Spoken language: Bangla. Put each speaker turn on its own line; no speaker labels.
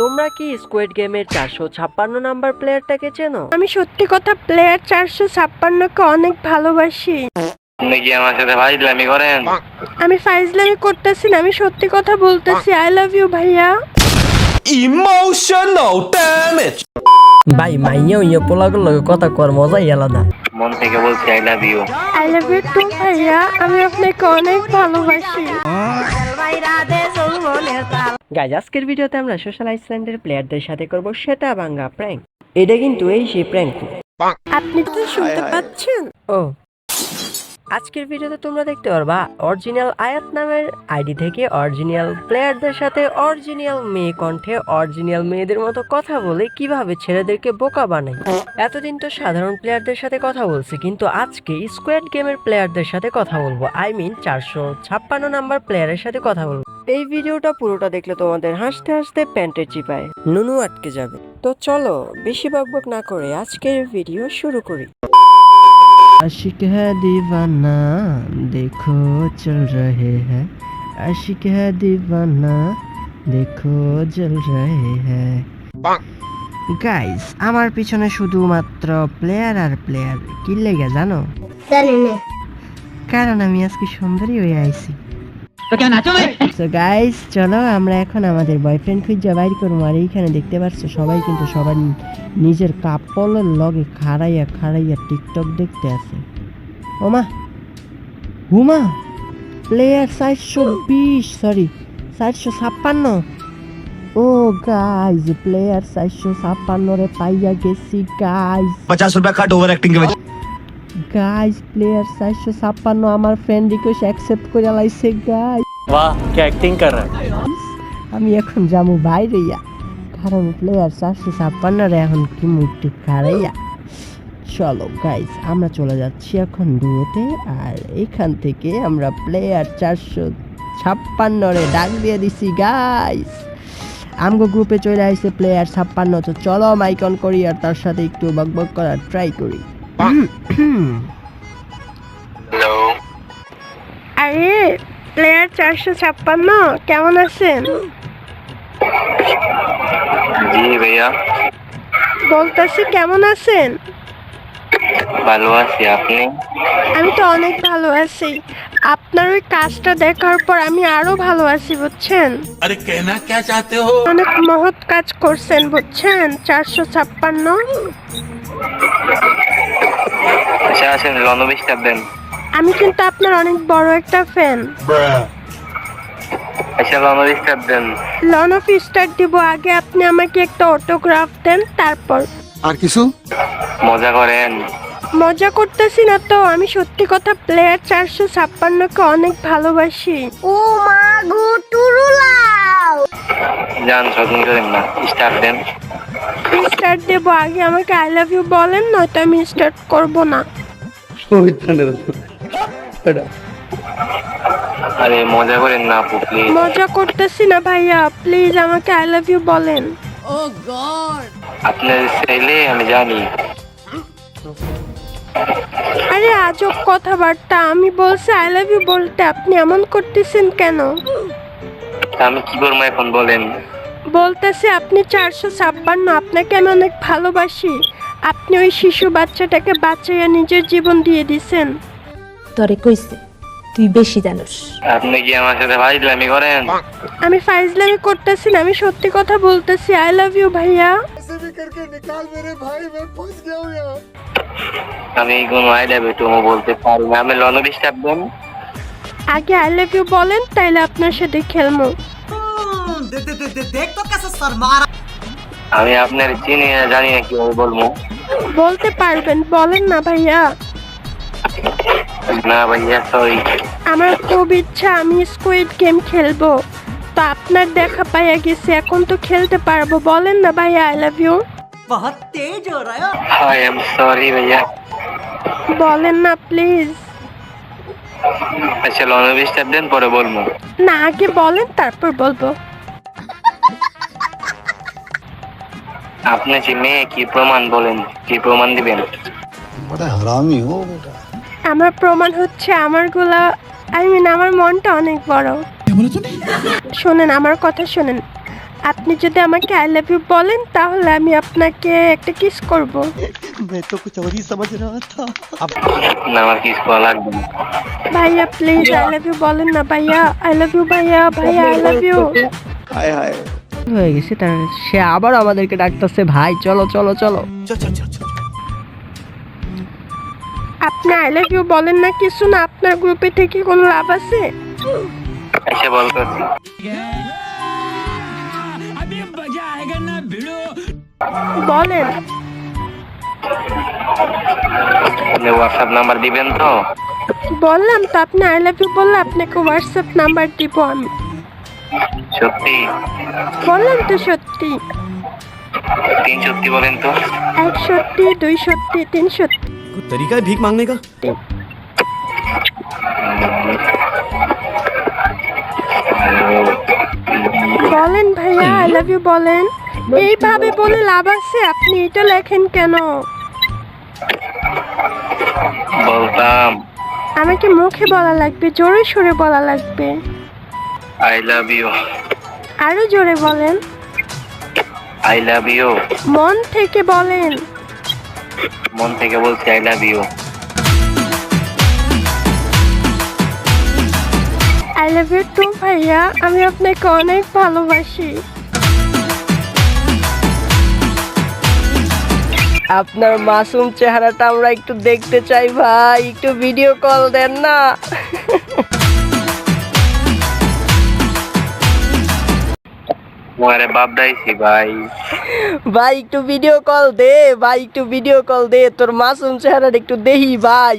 তোমরা কি স্কোয়াড গেমের চারশো ছাপ্পান্ন নাম্বার প্লেয়ারটাকে চেনো?
আমি সত্যি কথা প্লেয়ার চারশো ছাপ্পান্নকে অনেক ভালোবাসি।
আপনি কি আমার সাথে ভাইজলামি করেন?
আমি ফাইজলামি করতেছি না আমি সত্যি কথা বলতেছি। আই লাভ ইউ ভাইয়া।
Emotional damage.
ভাই মাইয়াও ইয়ে পোলাগুলো লগে কথা কর মজাই আলাদা।
মন থেকে বলছি I love you
I love you too ভাইয়া। আমি আপনাকে অনেক ভালোবাসি।
গাইজ আজকের ভিডিওতে আমরা সোশ্যাল আইসল্যান্ডের প্লেয়ারদের সাথে করব সেটা বাঙ্গা প্র্যাঙ্ক এটা কিন্তু এই সেই প্র্যাঙ্ক
আপনি তো শুনতে পাচ্ছেন?
ও। আজকের ভিডিওতে তোমরা দেখতে পারবা অরিজিনাল আয়াত নামের আইডি থেকে অরিজিনাল প্লেয়ারদের সাথে অরিজিনাল মেয়ে কণ্ঠে অরিজিনাল মেয়েদের মতো কথা বলে কীভাবে ছেলেদেরকে বোকা বানায় এতদিন তো সাধারণ প্লেয়ারদের সাথে কথা বলছি কিন্তু আজকে স্কোয়াড গেমের প্লেয়ারদের সাথে কথা বলব। আই মিন চারশো ছাপ্পান্ন নাম্বার প্লেয়ারের সাথে কথা বলব। এই ভিডিওটা পুরোটা দেখলে তোমাদের হাসতে হাসতে প্যান্টে চিপায় নুনু আটকে যাবে। তো চলো বেশি বকবক না করে আজকের ভিডিও শুরু করি। আশিক হ্যাঁ দিবানা দেখো চল রহে হ্যাঁ। আশিক হ্যাঁ দিবানা দেখো চল রহে হ্যাঁ। গাইস আমার পিছনে শুধুমাত্র প্লেয়ার আর প্লেয়ার কি লেগে জানো? জানি না। কারণ আমি আজকে সুন্দরী হয়ে আইছি। গাইস চলো আমরা এখন আমাদের বয়ফ্রেন্ড খুঁজে বাইর করব। আর এইখানে দেখতে পাচ্ছ সবাই কিন্তু সবাই নিজের কাপড়ের লগে খাড়াইয়া খাড়াইয়া টিকটক দেখতে আছে। ওমা হুমা প্লেয়ার চারশো বিশ সরি চারশো ছাপ্পান্ন। ও গাইজ প্লেয়ার চারশো ছাপ্পান্ন রে পাইয়া গেছি গাইজ
পঞ্চাশ রুপিয়া cut over acting
guys player চারশো ছাপ্পান্ন আমার ফ্রেন্ড রিকোয়েস্ট অ্যাকসেপ্ট করে লাইছে গাইজ
বাহ কে অ্যাক্টিং কর
আমি এখন যাব বাইরে কারণ প্লেয়ার চারশো ছাপ্পান্নরা এখন কি মুক্তি কারাইয়া চলো গাইজ আমরা চলে যাচ্ছি এখন দুয়েতে আর এখান থেকে আমরা প্লেয়ার চারশো ছাপ্পান্নরে ডাক দিয়ে দিছি গাইজ আমগো গ্রুপে চলে আসছে প্লেয়ার ছাপ্পান্ন তো চলো মাইকন করি আর তার সাথে একটু বকবক করার ট্রাই করি।
চারশো ছাপ্পান্ন কেমন আছেন? বলতেছি কেমন আছেন?
ভালো আছি আপনি?
আমি তো অনেক ভালো আছি। আপনার ওই কাজটা দেখার পর আমি আরও ভালো আছি বুঝছেন?
আরে কেনা কে হো?
অনেক মহৎ কাজ করছেন বুঝছেন? চারশো ছাপ্পান্ন?
আচ্ছা আসেন
আমি কিন্তু আপনার অনেক বড় একটা ফ্যান
আচ্ছা রণবিস্তার দেন।
লন অফ স্টার দিব আগে আপনি আমাকে একটা অটোগ্রাফ দেন তারপর।
আর কিছু?
মজা করেন।
মজা করতেছি না তো আমি সত্যি কথা প্লেয়ার চারশো ছাপ্পান্নকে অনেক ভালোবাসি। ও মা গো টুরুলাও
যান শপিং করেন না স্টার দেন।
স্টার্ট দেব আগে আমাকে আই লাভ ইউ বলেন নয়তো আমি স্টার্ট করব না।
আরে মজা করেন না আপু প্লিজ
মজা করতেছি না ভাইয়া প্লিজ আমাকে আই লাভ ইউ বলেন।
আপনার ছেলে আমি জানি।
আরে আজব কথাবার্তা আমি বলছি আই লাভ ইউ বলতে আপনি এমন করতেছেন কেন?
আমি কি করব এখন বলেন?
বলতেছে আপনি চারশো ছাপ্পান্ন আপনাকে আমি অনেক ভালোবাসি। আপনি ওই শিশু বাচ্চাটাকে বাঁচাইয়া নিজের জীবন দিয়ে দিছেন।
তরে কইছে তুই বেশি জানোস।
আপনি কি আমার সাথে ভাইজলামি করেন?
আমি ফাইজলামি করতেছি না আমি সত্যি কথা বলতেছি। আই লাভ ইউ ভাইয়া।
আমি কোনো আই লাভ ইউ বলতে পারি না। আমি রণবিস্তার দেন।
আগে আই লাভ ইউ বলেন তাইলে আপনার সাথে খেলব।
আমি আপনার চিনি না জানি না কীভাবে বলব।
বলতে পারবেন বলেন না ভাইয়া।
না ভাইয়া সরি
আমার খুব ইচ্ছা আমি স্কুইড গেম খেলব। তো আপনার দেখা পাইয়া গেছে এখন তো খেলতে পারব। বলেন না ভাইয়া I love you
I am sorry ভাইয়া।
বলেন না প্লিজ
আচ্ছা রণবিস্তার দেন পরে বলব।
না আগে বলেন তারপর বলব।
আপনি যে মেয়ে কি প্রমাণ বলেন? কি প্রমাণ দিবেন?
বড় হারামি হো
আমার প্রমাণ হচ্ছে আমার আমারগুলা আই মিন আমার মনটা অনেক বড়। শোনেন আমার কথা শোনেন। আপনি যদি আমাকে আই লাভ ইউ বলেন তাহলে আমি আপনাকে একটা কিস করব।
না আমার কিস করা লাগবে
ভাইয়া প্লিজ আই লাভ ইউ বলেন না ভাইয়া। আই লাভ ইউ ভাইয়া ভাইয়া আই লাভ ইউ
হয়ে। গেছে তার সে আবার আমাদেরকে ডাকতেছে ভাই চলো চলো চলো।
আপনি আই লাভ ইউ বলেন না কিছু না আপনার গ্রুপে থেকে কোনো লাভ আছে?
এসে বল করছি
বলেন।
আপনি হোয়াটসঅ্যাপ নাম্বার দিবেন তো?
বললাম তো আপনি আই লাভ ইউ বললে আপনাকে হোয়াটসঅ্যাপ নাম্বার দিব আমি।
সত্যি
বললাম তো সত্যি
তিন সত্যি বলেন তো
এক সত্যি দুই সত্যি তিন সত্যি
तरीका है भीख मांगने का
বলেন ভাইয়া আই লাভ ইউ বলেন এইভাবে বলে লাভ আছে আপনি এটা লেখেন কেন
বলতাম
আমাকে মুখে বলা লাগবে জোরে সোরে বলা লাগবে
আই লাভ ইউ
আরও জোরে বলেন।
আই লাভ ইউ
মন থেকে বলেন।
মন থেকে বলছি I love you
I love you too ভাইয়া। আমি আপনাকে অনেক ভালোবাসি।
আপনার মাসুম চেহারাটা আমরা একটু দেখতে চাই ভাই। একটু ভিডিও কল দেন না।
বাপ দাইছি ভাই।
ভাই, একটু ভিডিও কল দে, ভাই, একটু ভিডিও কল দে, তোর মাসুম চেহারা একটু দেহি ভাই।